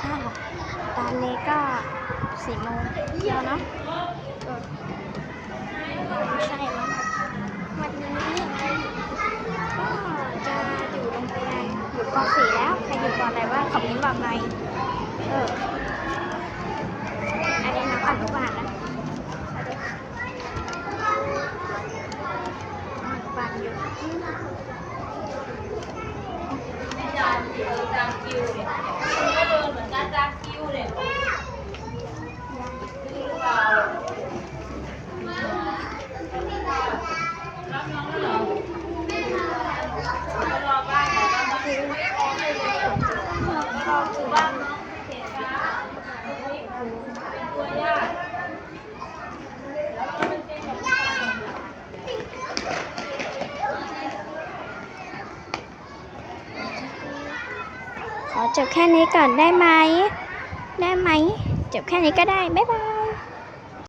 ใช่ค่ะ ตอนนี้ก็สี่โมงเดียวเนาะเออไม่ใช่แล้ววันนี้ก็จะอยู่โรงเรียนอยู่ป .4 แล้ว ใครอยู่ปอะไรว่าคอมเมนต์บอกหน่อยเอออันนี้น้องอนุบาลนะอนุบาลอยู่ จานคิวจานคิวเนี่ยก็เดินเหมือนกันจานคิวเนี่ยรับน้องแล้วเหรอรอบ้านเหรอบ้านน้องคิว บ้านน้องเขตฟ้าตัวยากแล้วก็เป็นเส้นแบบขอจบแค่นี้ก่อนได้ไหม ได้ไหม จบแค่นี้ก็ได้ บ๊ายบาย